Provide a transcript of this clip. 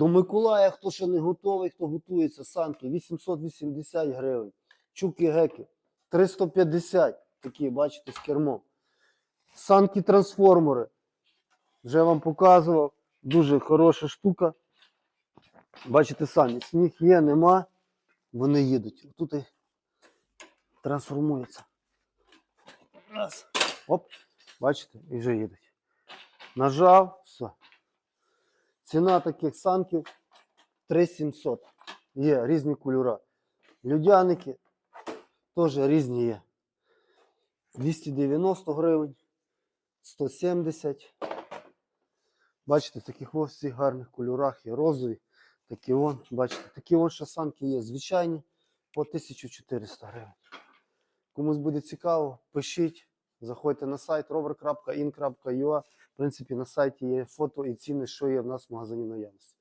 до Миколая, хто ще не готовий, хто готується, санки 880 гривень. Чуки-геки 350. Такі, бачите, з кермом. Санки трансформери. Вже вам показував. Дуже хороша штука. Бачите самі, сніг є, нема. Вони їдуть. Тут і трансформується. Раз. Оп. Бачите, і вже їдуть. Нажав, все. Ціна таких санків 3700. Є різні кольори. Людяники теж різні є. 290 гривень, 170. Бачите, таких ось всіх гарних кольорах є розові. Такі вон, бачите, такі вон ще санки є звичайні по 1400 гривень. Комусь буде цікаво, пишіть, заходьте на сайт rover.in.ua. В принципі, на сайті є фото і ціни, що є в нас в магазині наявності.